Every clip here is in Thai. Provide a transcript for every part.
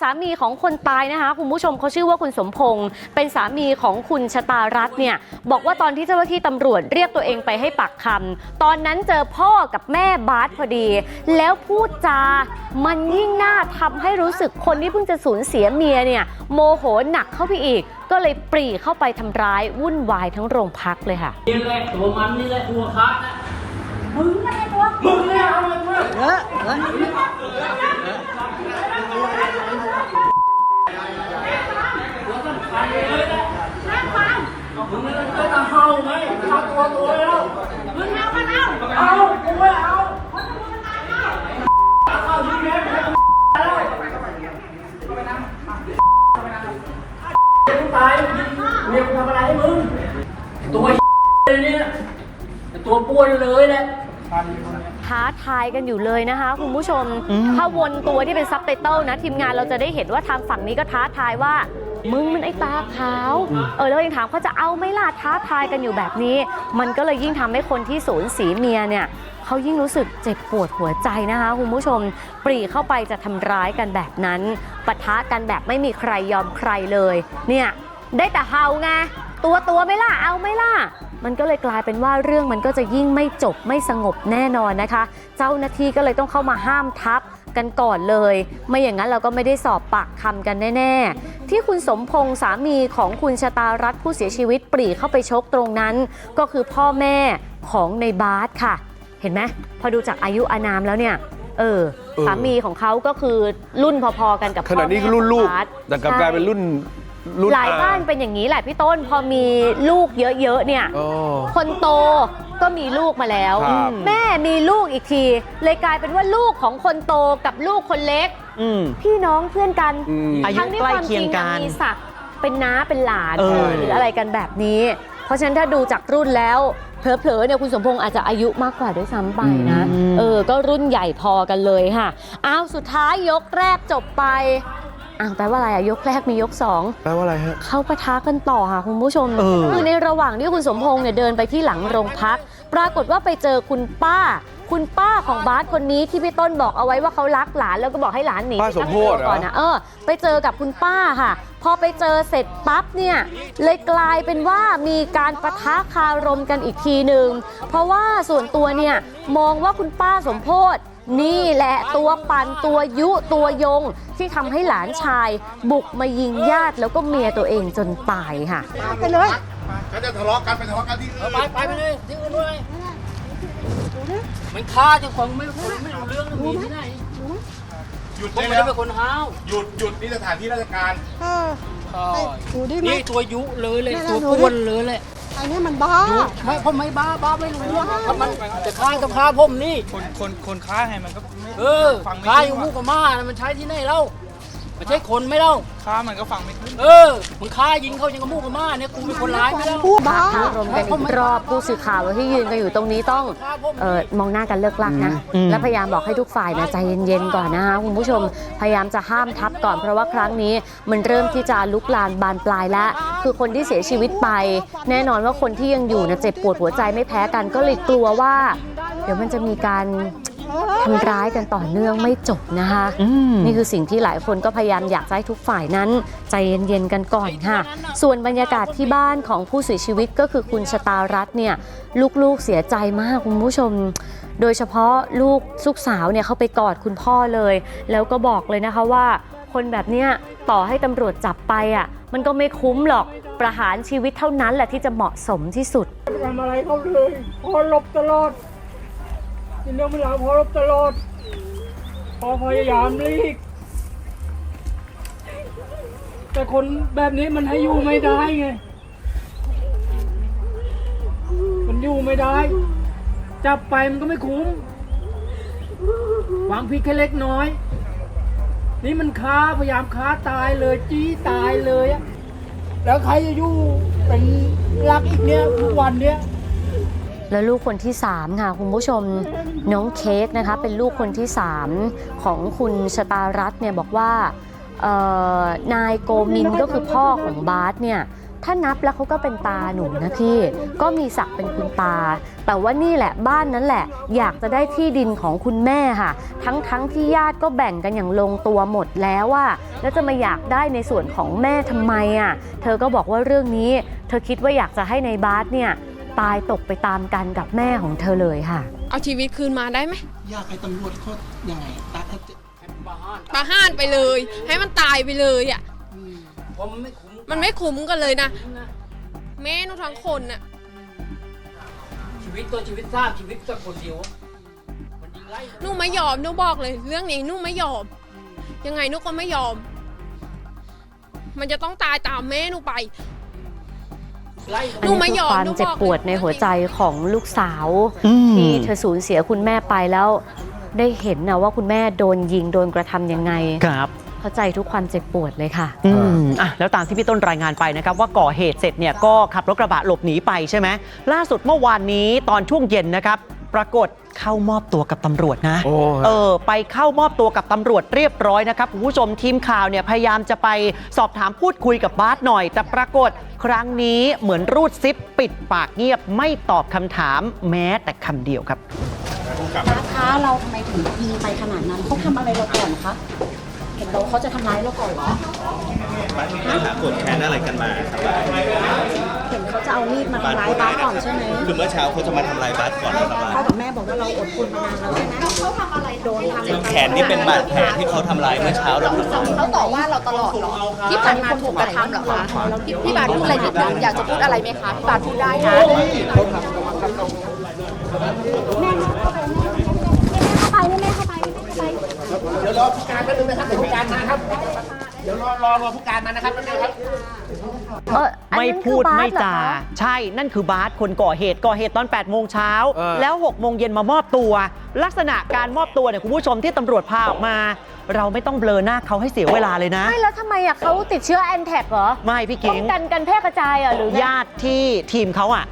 สามีของคนตายนะคะ คุณผู้ชมเขาชื่อว่าคุณสมพงศ์เป็นสามีของคุณชตารัตน์เนี่ยบอกว่าตอนที่เจ้าหน้าที่ตำรวจเรียกตัวเองไปให้ปากคำตอนนั้นเจอพ่อกับแม่บาสพอดี แล้วพูดจา มันยิ่งน่าทำให้รู้สึกคนที่เพิ่งจะสูญเสียเมียเนี่ยโมโหหนักเข้าไปอีก ก็เลยปรีเข้าไปทำร้ายวุ่นวายทั้งโรงพักเลยค่ะนี่แหละตัวมันนี่แหละตัวคัดนะมึงไม่ตัวมึงเนี่ยเอามันมาตัวสำคัญเลยนะมึงไม่ต้องจะเห่าไหมทำ ตัวตัวแล้วมึงเอามันเอาเอากูไม่เอาเอาที่แม่มึงตายเมียกูทำอะไรให้มึงตัวเลยเนี่ยตัวป้วนเลยแหละท้าทายกันอยู่เลยนะคะ คุณผู้ชม ถ้าวนตัวที่เป็นซับไตเติลนะ ทีมงานเราจะได้เห็นว่าทางฝั่งนี้ก็ท้าทายว่า มึงมันไอ้ตาขาว เออแล้วยังถามเขาจะเอาไหม่ล่ะท้าทายกันอยู่แบบนี้ มันก็เลยยิ่งทำให้คนที่สูญเสียเมียเนี่ยเขายิ่งรู้สึกเจ็บปวดหัวใจนะคะคุณผู้ชม ปรีเข้าไปจะทำร้ายกันแบบนั้นปะทะกันแบบไม่มีใครยอมใครเลย เนี่ยได้แต่เฮาไงตัวตัวไหม่ล่ะเอาไหม่ล่ะมันก็เลยกลายเป็นว่าเรื่องมันก็จะยิ่งไม่จบไม่สงบแน่นอนนะคะ เจ้าหน้าที่ก็เลยต้องเข้ามาห้ามทับ กันก่อนเลย ไม่อย่างนั้นเราก็ไม่ได้สอบปากคำกันแน่ๆ ที่คุณสมพงษ์สามีของคุณชะตารัตน์ผู้เสียชีวิตปรีเข้าไปชกตรงนั้น ก็คือพ่อแม่ของในบาสค่ะ เห็นไหมพอดูจากอายุอานามแล้วเนี่ยเออเออสามีของเขาก็คือรุ่นพอๆกันกับขณะนี้พ่อแม่รุ่นลูกของบาสแต่กลับใช่กลายเป็นรุ่นรุ่นหลายบ้านเป็นอย่างนี้แหละพี่ต้นพอมีลูกเยอะๆเนี่ยอ๋อคนโต ก็มีลูกมาแล้ว ครับ แม่มีลูกอีกที เลยกลายเป็นว่าลูกของคนโตกับลูกคนเล็ก อืม พี่น้องเพื่อนกันอืมอายุทั้งที่ใกล้ความเคีจยริงงกัอะนมีศักดิ์เป็นน้าเป็นหลานเออ หรืออะไรกันแบบนี้ เพราะฉะนั้นถ้าดูจากรุ่นแล้วเผลอๆเนี่ยคุณสมพงษ์อาจจะอายุมากกว่าด้วยซ้ำไปนะ อืม เออ ก็รุ่นใหญ่พอกันเลยค่ะ อ้าว สุดท้ายยกแรกจบไป อ้าวแปลว่าอะไรอะยกแรกมียกสองแปลว่าอะไรฮะ เข้าปะทะกันต่อค่ะคุณผู้ชมเออ คือในระหว่างที่คุณสมพงษ์เนี่ยเดินไปที่หลังโรงพัก ปรากฏว่าไปเจอคุณป้า คุณป้าของบาสคนนี้ที่พี่ต้นบอกเอาไว้ว่าเขารักหลานแล้วก็บอกให้หลานหนีป้าสมโพธิไปตั้งตัวก่อนเหรอนะเออ ไปเจอกับคุณป้าค่ะ พอไปเจอเสร็จปั๊บเนี่ยเลยกลายเป็นว่ามีการปะทะคารมกันอีกทีหนึ่งเพราะว่าส่วนตัวเนี่ยมองว่าคุณป้าสมโพธ นี่แหละตัวปั่นตัวยุตัวยง ที่ทำให้หลานชาย บุกมายิงญาติแล้วก็เมียตัวเองจนตายค่ะ ไปเลยเขาจะทะเลาะกันไปทะเลาะกันที่อื่นไปไปไปเลยที่อื่นเลยมันฆ่าจังคนไม่คนไม่รู้เรื่องมีที่ไหนหยุดผมได้ไม่แล้ได้วเป็นคนห้าวหยุดหยุดนี่สถานที่ราชการ เออใช่ดูดิไหม นี่ตัวยุเลยเลยนั่นตัวน่ะดูดิป้วนเลยแหละ ไอ้เนี่ยมันบ้ายุไม่ผมไม่บ้าบ้าไม่รู้เรื่องถ้ามันจะฆ่าก็ฆ่าผมนี่ คนคนคนค้าไงมันก็ไม่เออฟังไม่ฆ่าอขึ้ยู่นมูกว่ะกับม่านะมันใช้ที่ไหนเล่า มันใช่คนไหม่เล่าค้ามันก็ฟังไม่ขึ้น เออมึงฆ่ายิงเขายังกับมูกกับม่าเนี่ยกูเป็นคนร้ายไหม่เล่า พูดบ้าท้ารมกันอีกรอบผู้สื่อข่าวที่ยืนกันอยู่ตรงนี้ต้องเออมองหน้ากันเลิกลักนะ อืม และพยายามบอกให้ทุกฝ่ายนะใจเย็นๆก่อนนะคะคุณผู้ชมพยายามจะห้ามทับก่อนเพราะว่าครั้งนี้มันเริ่มที่จะลุกลามบานปลายแล้ว คือคนที่เสียชีวิตไป แน่นอนว่าคนที่ยังอยู่นะเจ็บปวดหัวใจไม่แพ้กันก็เลยกลัวว่า เดี๋ยวมันจะมีการ ทำร้ายกันต่อเนื่องไม่จบนะคะอืมนี่คือสิ่งที่หลายคนก็พยายามอยากจะให้ทุกฝ่ายนั้น ใจเย็นๆกันก่อนค่ะ ส่วนบรรยากาศที่บ้านของผู้เสียชีวิตก็คือคุณชตารัตน์เนี่ยลูกๆเสียใจมากคุณผู้ชมโดยเฉพาะลูกลูกสาวเนี่ยเขาไปกอดคุณพ่อเลย แล้วก็บอกเลยนะคะว่า คนแบบเนี้ยต่อให้ตำรวจจับไปอะมันก็ไม่คุ้มหรอกประหารชีวิตเท่านั้นแหละที่จะเหมาะสมที่สุดทำอะไรเขาเลยพอหลบตลอด ยินเรื่องไม่หลังพอหลบตลอด พอพยายามลีก แต่คนแบบนี้มันให้อยู่ไม่ได้ไง มันอยู่ไม่ได้ จับไปมันก็ไม่คุ้มหวังผิดแค่เล็กน้อย นี่มันค้าพยายามค้าตายเลยจี้ตายเลยอะแล้วใครจะอยู่เป็นรักอีกเนี้ยทุกวันเนี้ย แล้วลูกคนที่ 3 ค่ะคุณผู้ชมน้องเค้กนะคะเป็นลูกคนที่ 3 ของคุณชตารัตน์เนี่ยบอกว่านายโกมินก็คือพ่อของบาสเนี่ยถ้านับแล้วเขาก็เป็นตาหนูนะพี่ก็มีศักดิ์เป็นคุณตา แต่ว่านี่แหละบ้านนั้นแหละ อยากจะได้ที่ดินของคุณแม่ค่ะ ทั้งทั้งที่ญาติก็แบ่งกันอย่างลงตัวหมดแล้วว่าแล้วจะมาอยากได้ในส่วนของแม่ทำไมอะเธอก็บอกว่าเรื่องนี้ เธอคิดว่าอยากจะให้ในบาสเนี่ย ตายตกไปตามกันกับแม่ของเธอเลยค่ะ เอาชีวิตคืนมาได้ไหมอยากให้ตำรวจเขายังไงตาเขาจะประหารไปเลย ให้มันตายไปเลยอะผมไม่คุ้มมันไม่คุ้มกันเลยนะแม่หนูทั้งคนน่ะ ชีวิตตัวชีวิตทราบชีวิตกับคนเดียวมันยิงไล่หนูไม่ยอมหนูบอกเลย เรื่องนี้หนูไม่ยอม ยังไงหนูก็ไม่ยอม มันจะต้องตายตามแม่หนูไปไล่ อันหนูนี้ไม่คืยออมความหนูบอกเจ็บปวดในหัวใจของลูกสาวอืมที่เธอสูญเสียคุณแม่ไปแล้ว ได้เห็นนะว่าคุณแม่โดนยิงโดนกระทำยังไงครับเข้าใจทุกความเจ็บปวดเลยค่ะ อืมอะ แล้วตามที่พี่ต้นรายงานไปนะครับว่าก่อเหตุเสร็จเนี่ยก็ขับรถกระบะหลบหนีไปใช่ไหมล่าสุดเมื่อวานนี้ตอนช่วงเย็นนะครับ ปรากฏ เข้ามอบตัวกับตำรวจนะโอ้ฮะ เออไปเข้ามอบตัวกับตำรวจเรียบร้อยนะครับคุณผู้ชมทีมข่าวเนี่ยพยายามจะไปสอบถามพูดคุยกับบาสหน่อย แต่ปรากฏครั้งนี้เหมือนรูดซิปปิดปากเงียบไม่ตอบคำถามแม้แต่คำเดียวครับ ร้านค้าเราทำไมถึงยิงไปขนาดนั้นเขาทำอะไรเราก่อนคะ เห็นเราเขาจะทำร้ายเราก่อนเหรอ ปัญหากดแค้นอะไรกันมาครับเห็นเขาจะเอามีดมาทำร้ายบ้าสก่อนใช่ไหมคือเมื่อเช้าเขาจะมาทำลายบัสก่อนนะครับพ่อกับแม่ บอกว่าเราอดทนมานานแล้วใช่ไหมเขาทำอะไรโดนทำแขนนี่เป็นบาดแผลที่เขาทำลายเมื่อเช้าเราครับเขาต่อว่าเราตลอดเหรอที่ผ่านมาถูกกระทำเหรอคะพี่พี่บาทพูดอะไรนิดนึงอยากจะพูดอะไรไหมคะพี่บาทพูดได้นะเข้าไปแม่เข้าไปแม่เข้าไปเดี๋ยวรอผู้การแป๊บนึงนะครับเดี๋ยวผู้การมาครับ เดี๋ยวรอรอรอผู้การมานะครับแป๊บนึงครับ เอออันไม่นั้นคืพูอดบาสไม่เหรอจาคะ ใช่นั่นคือบาสคนก่อเหตุก่อเหตุตอน 8 โมงเช้า เออ แล้ว 6 โมงเย็นมามอบตัว ลักษณะการมอบตัวเนี่ยคุณผู้ชมที่ตำรวจพาออกมา เราไม่ต้องเบลอหน้าเขาให้เสียเวลาเลยนะ ไม่แล้วทำไมอะเขาติดเชื้อแอนแท็กเหรอไม่พี่ป้กิองงกันกันแพร่กระจายเหรอะหรือไง ญาติที่ทีมเขาอะ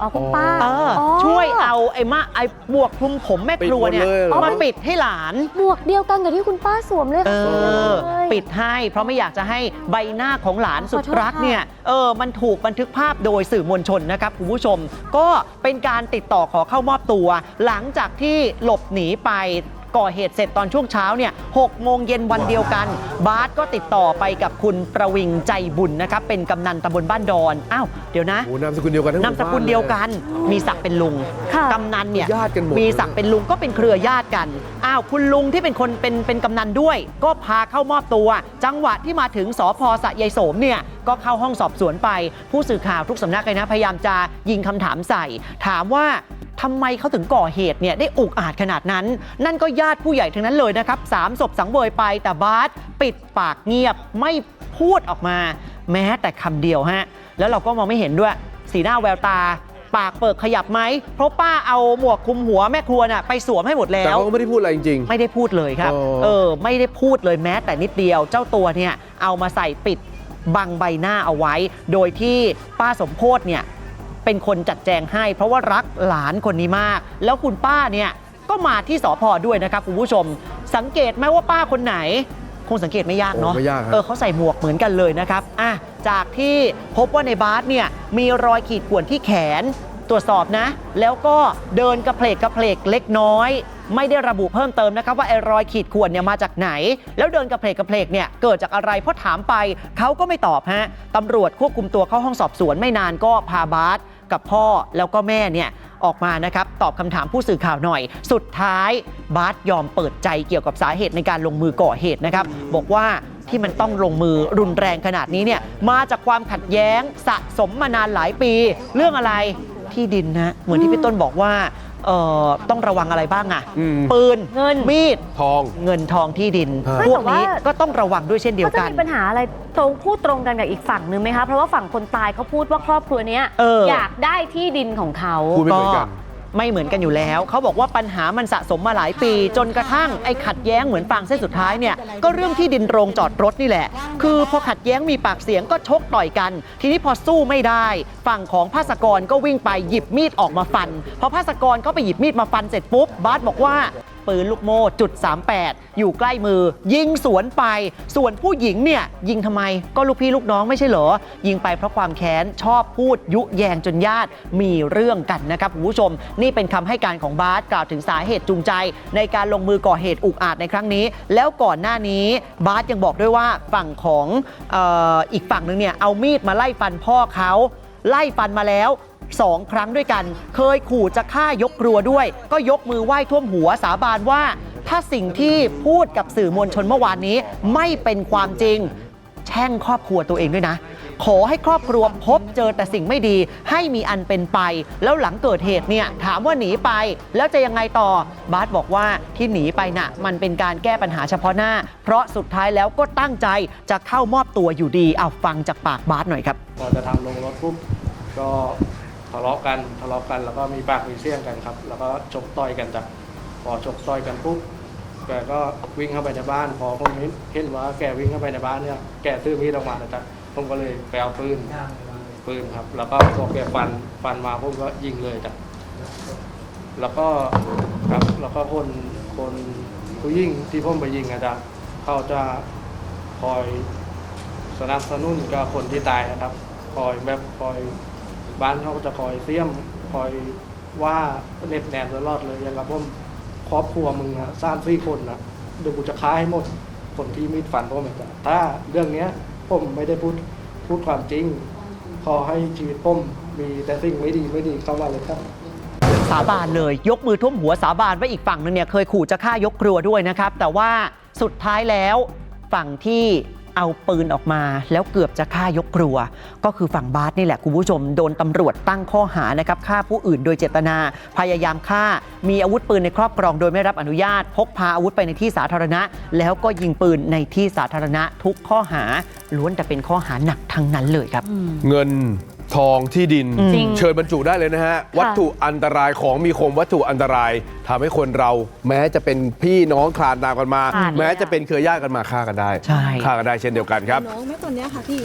อ๋อคุณป้าเออออ ช่วยเอาไอ้มาไอ้บวกคลุมผมแม่ครัวเนี่ยปิดหมดเลยเหรอ มาปิดให้หลาน หมวกเดียวกันกับที่คุณป้าสวมเลยเอค่ะอ เลย ปิดให้ เพราะไม่อยากจะให้ใบหน้าของหลานสุดขอโทษรักค่ะเนี่ยเออมันถูกบันทึกภาพโดยสื่อมวลชนนะครับคุณผู้ชม ก็เป็นการติดต่อขอเข้ามอบตัว หลังจากที่หลบหนีไป ก่อเหตุเสร็จตอนช่วงเช้าเนี่ยหกโมงเย็นวันเดียวกัน บาสก็ติดต่อไปกับคุณประวิงใจบุญนะครับ เป็นกำนันตำบลบ้านดอน อ้าว เดี๋ยวนะ โอ้นามสกุลเดียวกันทั้งหนามสกุลเดียวกัน มีศักดิ์เป็นลุง ค่ะ กำนันเนี่ย ญาติกันหมด มีศักดิ์เป็นลุงก็เป็นเครือญาติกัน อ้าวคุณลุงที่เป็นคนเป็นเป็นกำนันด้วย ก็พาเข้ามอบตัว จังหวะที่มาถึงสพสะยายโสมเนี่ยก็เข้าห้องสอบสวนไป ผู้สื่อข่าวทุกสำนักเลยนะพยายามจะยิงคำถามใส่ ถามว่า ทำไมเขาถึงก่อเหตุเนี่ยได้อุกอาจขนาดนั้น นั่นก็ญาติผู้ใหญ่ทั้งนั้นเลยนะครับสามศพสังเวยไปแต่บาสปิดปากเงียบไม่พูดออกมา แม้แต่คำเดียวฮะแล้วเราก็มองไม่เห็นด้วย สีหน้าแววตา ปากเปิดขยับไหมเพราะป้าเอาหมวกคลุมหัวแม่ครัวน่ะไปสวมให้หมดแล้แต่วเขาก็ไม่ได้พูดอะไรจริงไม่ได้พูดเลยครับอ๋อเออไม่ได้พูดเลยแม้แต่นิดเดียวเจ้าตัวเนี่ยเอามาใส่ปิดบังใบหน้าเอาไว้ โดยที่ป้าสมโพธเนี่ย เป็นคนจัดแจงให้ เพราะว่ารักหลานคนนี้มาก แล้วคุณป้าเนี่ยก็มาที่สพด้วยนะครับคุณผู้ชม สังเกตไหมว่าป้าคนไหน คงสังเกตไม่ยากเนาะโอ้ไม่ยากครับ เออเขาใส่หมวกเหมือนกันเลยนะครับอะจากที่พบว่าในบาสเนี่ยมีรอยขีดข่วนที่แขนตรวจสอบนะ แล้วก็เดินกระเพลกกระเพลกเล็กน้อย ไม่ได้ระบุเพิ่มเติมนะครับว่าไอ้รอยขีดข่วนเนี่ยมาจากไหน แล้วเดินกระเพลกกระเพลกเนี่ยเกิดจากอะไรเพราะถามไปเขาก็ไม่ตอบฮะตำรวจควบคุมตัวเข้าห้องสอบสวนไม่นานก็พาบาส กับพ่อแล้วก็แม่เนี่ยออกมานะครับตอบคำถามผู้สื่อข่าวหน่อย สุดท้ายบาสยอมเปิดใจเกี่ยวกับสาเหตุในการลงมือก่อเหตุนะครับ บอกว่าที่มันต้องลงมือรุนแรงขนาดนี้เนี่ยมาจากความขัดแย้งสะสมมานานหลายปี เรื่องอะไรที่ดินนะเหมือนที่พี่ต้นบอกว่า เอ่อต้องระวังอะไรบ้างอะอืม ปืนเงิน มีด ทอง เงินทองที่ดินฮะพวกนี้แต่ว่าก็ต้องระวังด้วยเช่นเดียวเขาจะกัน มีปัญหาอะไรตรงพูดตรงกันกับอีกฝั่งหนึ่งไหมคะ เพราะว่าฝั่งคนตายเขาพูดว่าครอบครัวเนี้ยเอออ ยากได้ที่ดินของเขา พูดไม่เหมือนกัน ไม่เหมือนกันอยู่แล้ว เขาบอกว่าปัญหามันสะสมมาหลายปี จนกระทั่งไอ้ขัดแย้งเหมือนฟางเส้นสุดท้ายเนี่ยก็เรื่องที่ดินโรงจอดรถนี่แหละ คือพอขัดแย้งมีปากเสียงก็ชกต่อยกัน ทีนี้พอสู้ไม่ได้ ฝั่งของภาสกรก็วิ่งไปหยิบมีดออกมาฟันพอภาสกรก็ไปหยิบมีดมาฟันเสร็จปุ๊บบาสบอกว่า ปืนลูกโม่จุด38 อยู่ใกล้มือ ยิงสวนไป ส่วนผู้หญิงเนี่ยยิงทำไมก็ลูกพี่ลูกน้องไม่ใช่เหรอ ยิงไปเพราะความแค้นชอบพูดยุแยงจนญาติมีเรื่องกันนะครับคุณผู้ชม นี่เป็นคำให้การของบาสกล่าวถึงสาเหตุจูงใจ ในการลงมือก่อเหตุอุกอาจในครั้งนี้ แล้วก่อนหน้านี้บาสยังบอกด้วยว่าฝั่งของอออีกฝั่งหนึ่งเนี่ยเอามีดมาไล่ฟันพ่อเขาไล่ฟันมาแล้ว สองครั้งด้วยกัน เคยขู่จะฆ่ายกครัวด้วย ก็ยกมือไหว้ท่วมหัวสาบานว่า ถ้าสิ่งที่พูดกับสื่อมวลชนเมื่อวานนี้ไม่เป็นความจริง แช่งครอบครัวตัวเองด้วยนะ ขอให้ครอบครัวพบเจอแต่สิ่งไม่ดี ให้มีอันเป็นไป แล้วหลังเกิดเหตุเนี่ยถามว่าหนีไป แล้วจะยังไงต่อบาสบอกว่าที่หนีไปน่ะ มันเป็นการแก้ปัญหาเฉพาะหน้า เพราะสุดท้ายแล้วก็ตั้งใจจะเข้ามอบตัวอยู่ดีเอาฟังจากปากบาสหน่อยครับพอจะทำลงรถปุ๊บก็ ทะเลาะกันทะเลาะกันแล้วก็มีปากมีเสี้ยงกันครับ แล้วก็ชกต่อยกันจ้ะพอชกต่อยกันปุ๊บแกก็วิ่งเข้าไปในบ้าน พอผมเห็นว่าแกวิ่งเข้าไปในบ้านเนี่ยแกซื้อมีดออกมานะจ๊ะผมก็เลยไปเอาปืนปืนครับ แล้วก็พอแกฟันฟันมาผมก็ยิงเลยจ้ะแล้วก็ครับแล้วก็คนคนผู้ยิงที่ผมไปยิงอะจ๊ะเขาจะคอยสนับสนุนกับคนที่ตายนะครับ คอยแบบคอย บ้านเขาก็จะคอยเสียมคอยว่าเน็บแนมตลอดเลยอย่างกับผมครอบครัวมึงอะสร้ามสี่คนนะเดี๋ยวกูจะฆ่าให้หมดคนที่มีดฟันผมเหมือนกันถ้าเรื่องเนี้ยผมไม่ได้พูดพูดความจริง ขอให้ชีวิตผมมีแต่สิ่งไม่ดีไม่ดีเข้ามาเลยครับสาบานเลยยกมือท่วมหัวสาบานว่าอีกฝั่งนึงเนี่ยเคยขู่จะฆ่ายกครัวด้วยนะครับ แต่ว่าสุดท้ายแล้วฝั่งที่ เอาปืนออกมา แล้วเกือบจะฆ่ายกครัว ก็คือฝั่งบาสนี่แหละคุณผู้ชมโดนตำรวจตั้งข้อหานะครับฆ่าผู้อื่นโดยเจตนา พยายามฆ่า มีอาวุธปืนในครอบครองโดยไม่รับอนุญาต พกพาอาวุธไปในที่สาธารณะ แล้วก็ยิงปืนในที่สาธารณะทุกข้อหาล้วนแต่เป็นข้อหาหนักทั้งนั้นเลยครับ เงิน ทองที่ดิน จริง เชิญบรรจุได้เลยนะฮะ วัตถุอันตรายของมีคมวัตถุอันตรายทำให้คนเราแม้จะเป็นพี่น้องคลานตามกันมาขาดเลยแม้จะเป็นเครือญาติกันมาฆ่ากันได้ใช่ ฆ่ากันได้เช่นเดียวกันครับ น้องแม่ตอนเนี้ยค่ะพี่